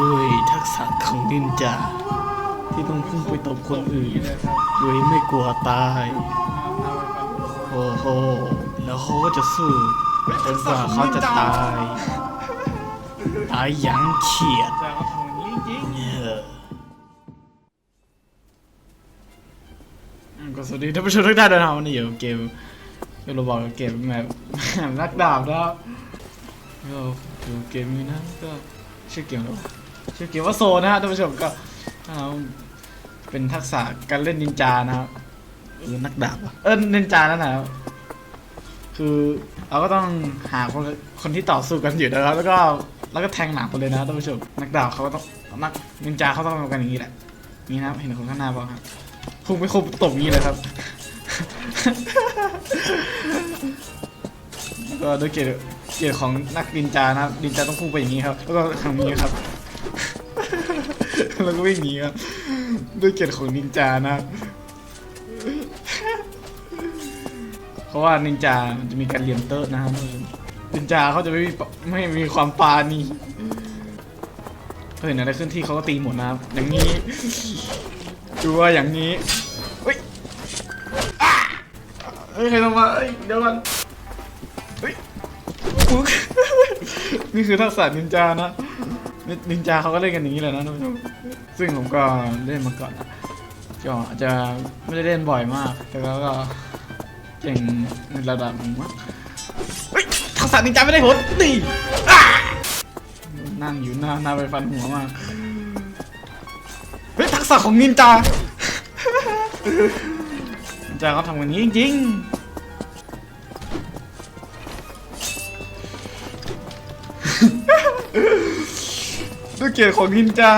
ด้วยทักษะของนินจาที่ต้องพุ่งไปตบคนอื่น โดยไม่กลัวตายโอ้โหแล้วเขาก็จะสู้จนกว่าเขาจะตาย ตายอย่างเขียดก็สวัสดีท่านผู้ชมทุกท่านนะครับวันนี้อยู่เกมเกมเราบอกเกมแบบนักดาบนะครับก็อยู่เกมนี้นะก็ชื่อเกมแล้ว ชื่อเกมว่าโซนะฮะท่านผู้ชมก็เป็นทักษะการเล่นนินจานะครับเออนักดาบอะเออนินจานั่นนะครับคือเราก็ต้องหาคนคนที่ต่อสู้กันอยู่นะครับแล้วก็แล้วก็แทงหนักไปเลยนะท่านผู้ชมนักดาบเขาก็ต้องนักนินจาเขาต้องทำกันอย่างนี้แหละนี่นะเห็นคนข้างหน้าเปล่าครับพุ่งไม่คมตบอย่างนี้เลยครับก็ด้วยเกียรติเกียรติของนักดินจานะครับดินจาต้องพุ่งไปอย่างนี้ครับ แล้วก็ทำอย่างนี้ครับ แล้วก็วิ่งหนีครับด้วยเกียรติของนินจานะ เพราะว่านินจาจะมีการเรียนเตอร์ดนะครับนินจาเขาจะไม่มีไม่มีความปาณีเขาเห็นอะไรขึ้นที่เขาก็ตีหมดนะครับอย่างนี้ดูว่าอย่างนี้เฮ้ยเฮ้ยใครต้องมาเดี๋ยวก่อนเฮ้ยนี่คือทักษะนินจานะ นินินจาเขาก็เล่นกันอย่างนี้แหละนะท่านผู้ชมซึ่งผมก็เล่นมาก่อนนะก็อาจจะไม่ได้เล่นบ่อยมาก แต่ก็ก็เก่งในระดับหนึ่งมากเฮ้ยทักษะนินจาไม่ได้ผลนี่อ่านั่งอยู่หน้าหน้าไปฟันหัวมากเฮ้ยทักษะของนินจานินจาเขาทำกันอย่างนี้จริงๆ กียรติของนินจา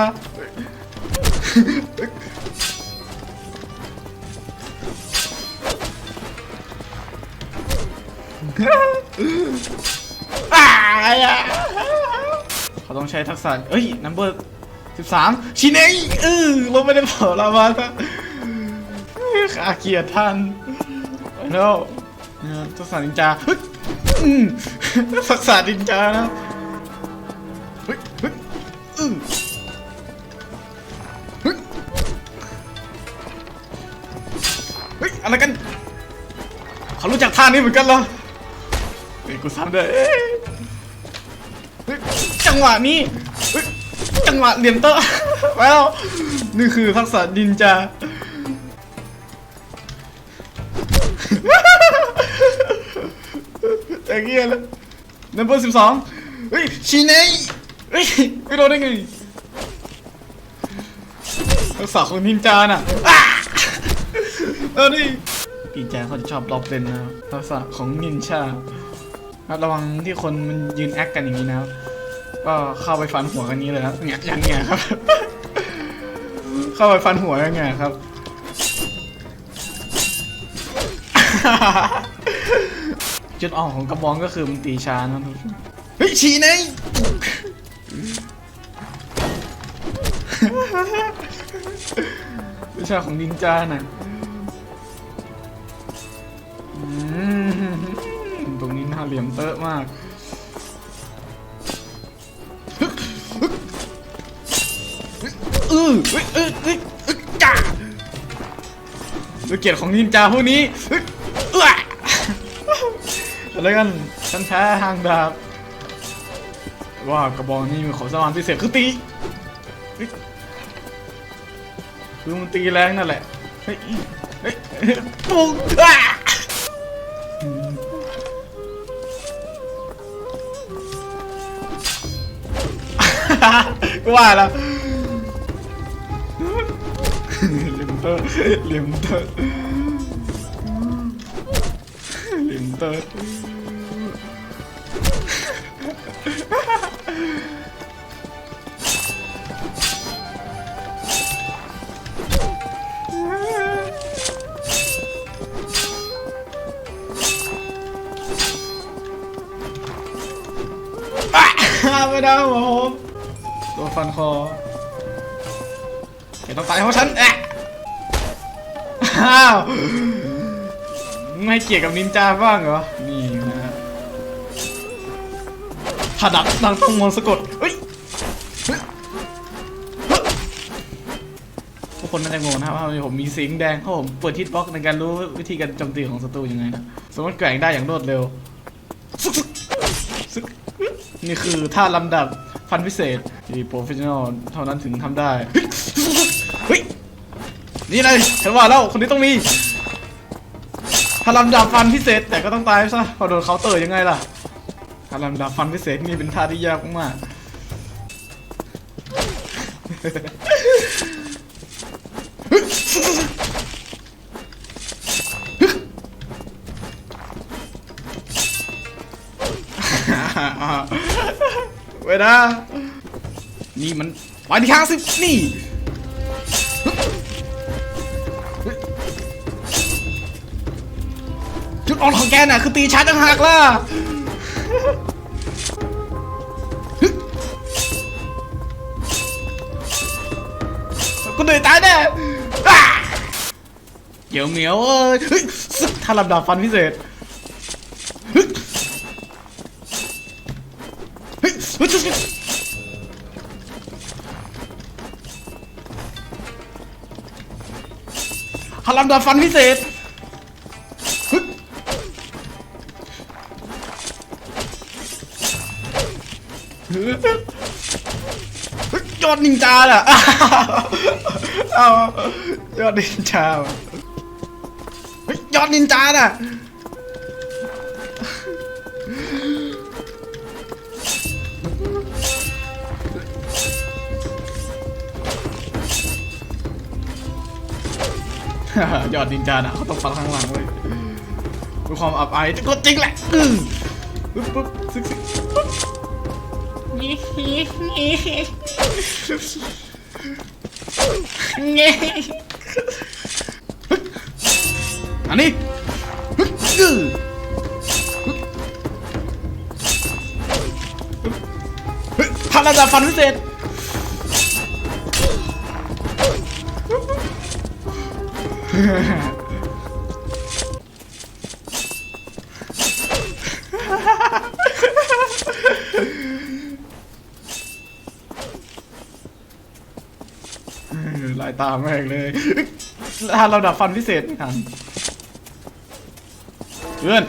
เขาต้องใช้ทักษะเอ้ยนัมเบอร์สิบสามชินเนยเออลงไม่ได้เผาลาวาซะขาเกียรติท่านแล้วทักษะนินจาทักษะนินจานะ รู้จักท่านี้เหมือนกันเหรอเฮ้ยกูซ้ำด้วยเอ้ยเฮ้ยจังหวะนี้เฮ้ยจังหวะเหลี่ยมเตอร์แล้วนี่คือทักษะดินจาแต่เงี้ยแล้วนัมเบอร์สิบสองเฮ้ยชีเนเฮ้ยไม่โดนได้ไงทักษะของนินจาน่ะอ้าเออนี่ นินจเขาจะชอบรอบเล่นนะครับทักษณะของนินชาระวังที่คนมันยืนแอคกันอย่างนี้นะครับ ก็เข้าไปฟันหัวกันนี้เลยครับเนี่ยอย่างเงี้ยครับ เข้าไปฟันหัวอย่างเงี้ยครับจุดอ่อนของกระบองก็คือมันตีช้านะทุกคนเฮ้ยฉีเนยวิชาของนินจาน่ะ เหลี่ยมเตอะมากเออเฮ้ยเออเฮ้ยเอ้ยจ้าด้วยเกียรติของนินจาพวกนี้เฮ้ยเอ้ออะไรกันฉันแพ้หางดาบว่ากระบอกนี้มีของสมานพิเศษคือตีคือมันตีแรงนั่นแหละเฮ้ยเฮ้ยปุ๊ง ก็ว่าแล้วลี่ยมเตอร์ลี่ยมเตอร์ลี่ยมเตอร์ไม่ได้หัวผม ตัวฟันคอแกต้องตายเพราะฉันแอะอ้าวไม่เกี่ยวกับนินจาบ้างเหรอ นี่นะฮะถ้าดับดังต้องมนสะกดเฮ้ยเฮ้ยคนน่าจะงงนะครับว่าผมมีสิงแดงเพราะผมเปิดทิศบล็อกในการรู้วิธีการโจมตีของศัตรูยังไงนะสมมติแกว่งได้อย่างรวดเร็ว นี่คือท่าลำดับฟันพิเศษ ที่โปรเฟชชั่นอลเท่านั้นถึงทำได้ เฮ้ย นี่เลยฉันว่าแล้ว คนนี้ต้องมีถ้าลำดับฟันพิเศษ แต่ก็ต้องตายซะพอโดนเคาน์เตอร์ยังไงล่ะถ้าลำดับฟันพิเศษนี่เป็นท่าที่ยากมากเว้ยนะ นี่มันไปที่ข้างสินี่จุดอ่อนของแกน่ะคือตีชาร์จต่างหากล่ะกูเหนื่อยตายแน่เกี่ยวเหมียวเอ้ยถ้าลำดับฟันพิเศษเฮ้ย เฮ้ยเฮ้ยเฮ้ยถ้าลำดับฟันพิเศษยอดนินจาน่ะเอายอดนินจาว่ะเฮ้ยยอดนินจาน่ะ ยอดนินจาน่ะเขาต้องฟังข้างหลังเว้ยด้วยความอับอายก็จริงแหละอือปึ๊บปึ๊บซึกซึกปึ๊บอันนี้ฮึดกึ๊ฮึดฮึดพลังดาบฟันพิเศษ ลายตามแม่งเลยถ้าเราดับฟันพิเศษไม่ทันเพื่อน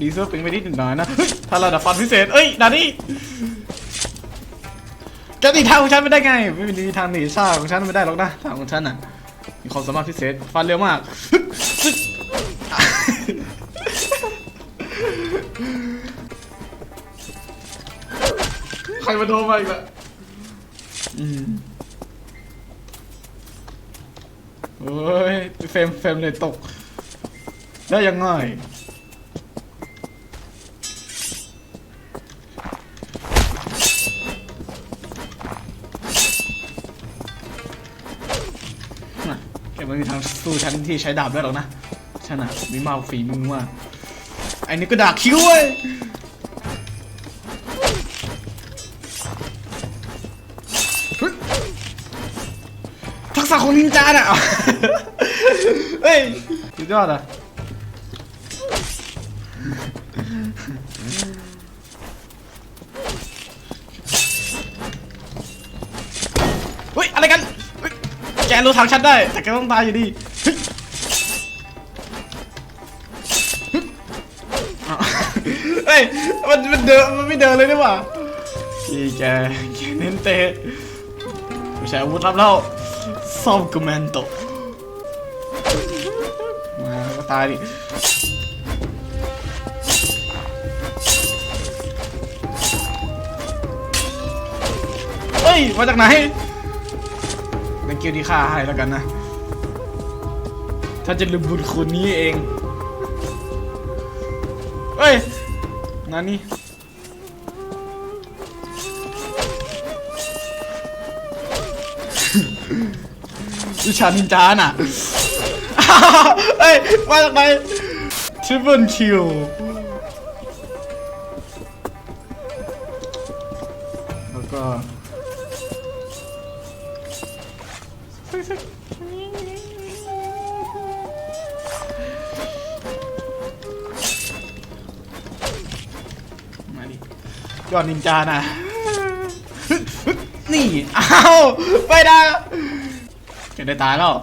ดีเซลเป็นไปนิดหน่อยนะ ถ้าเราดับฟันพิเศษ เอ้ยดานี่ แกหนีทางของฉันไม่ได้ไง ไม่มีทางหนีชาของฉันไม่ได้หรอกนะทางของฉันน่ะ มีความสามารถพิเศษฟันเร็วมาก ใครมาโทรมาอีกละอืมโอ้ยเฟรมเฟรมเลยตก ได้ยังไง ไม่มีทางสู้ฉันที่ใช้ดาบได้หรอกนะฉันอะมีมาฝีมือมาไอ้นี่ก็ดาบคิ้วเว้ยทักษะของนินจาน่ะเฮ้ยสุดยอดอะเฮ้ย อะไรกัน รู้ทางฉันได้ แต่แกต้องตายอยู่ดีเฮ้ย มันมันเดินมันไม่เดินเลยนี่หว่าพี่แกแกเน้นเตะไม่ใช่อาวุธลับแล้วซอมกแมนโตมาก็ตายดิเฮ้ย มาจากไหน นังเกียวที่ฆ่าให้แล้วกันนะ ถ้าจะลืมบุญคุณนี้เองเฮ้ยนั่นนี่วิชานินจาน่ะเฮ้ยมาจากไหนทริปเปิลคิว มาดิยอดนินจาน่ะนี่อ้าวไม่ได้แกได้ตายแล้ว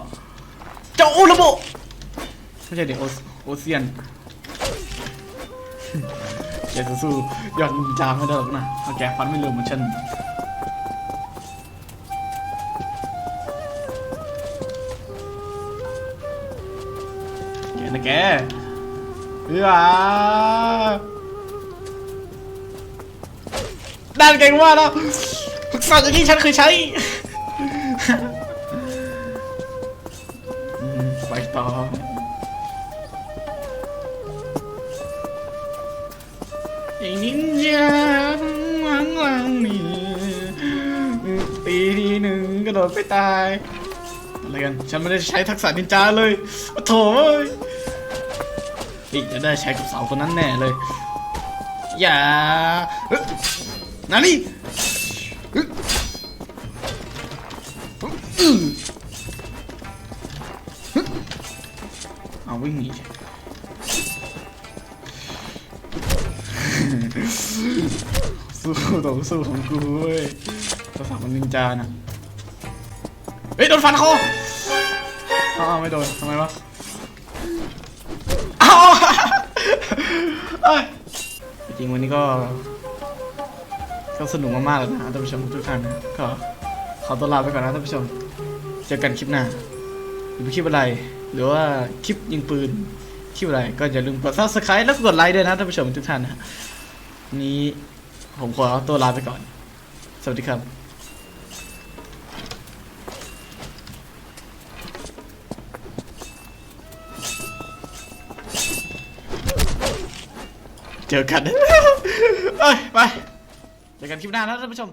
เจ้าอุลโบไม่ใช่เด็กโอโอเซียนแกจะสู้ยอดนินจาไม่ได้หรอกนะเพราแกฟันไม่เร็วเหมือนฉัน นะแกเออด้านเก่งมากแล้วทักษะอย่างที่ฉันเคยใช้ไปต่อไอ้นินจาหลังหลังนี่ตีทีหนึ่งกระโดดไปตายอะไรกัน ฉันไม่ได้ใช้ทักษะนินจาเลยโอ้โถเอ้ย นี่จะได้ใช้กับสาวคนนั้นแน่เลย อย่านานี่เอาวิ่งหนีสู้ต่อสู้ของกูเว้ยตัวสามมันนินจานะเฮ้ย โดนฟันคออ้าวไม่โดนทำไมวะ จริงวันนี้ก็ ก็สนุกมากๆเลยนะท่านผู้ชมทุกท่านนะก็ขอตัวลาไปก่อนนะท่านผู้ชม เจอกันคลิปหน้าหรือคลิปอะไร หรือว่าคลิปยิงปืนคลิปอะไรก็อย่าลืมกด subscribe แล้วก็กดไลค์ด้วยนะท่านผู้ชมทุกท่านนะนี้ผมขอตัวลาไปก่อน สวัสดีครับ เจอกันเอ้ยไปเจอกันคลิปหน้านะท่านผู้ชม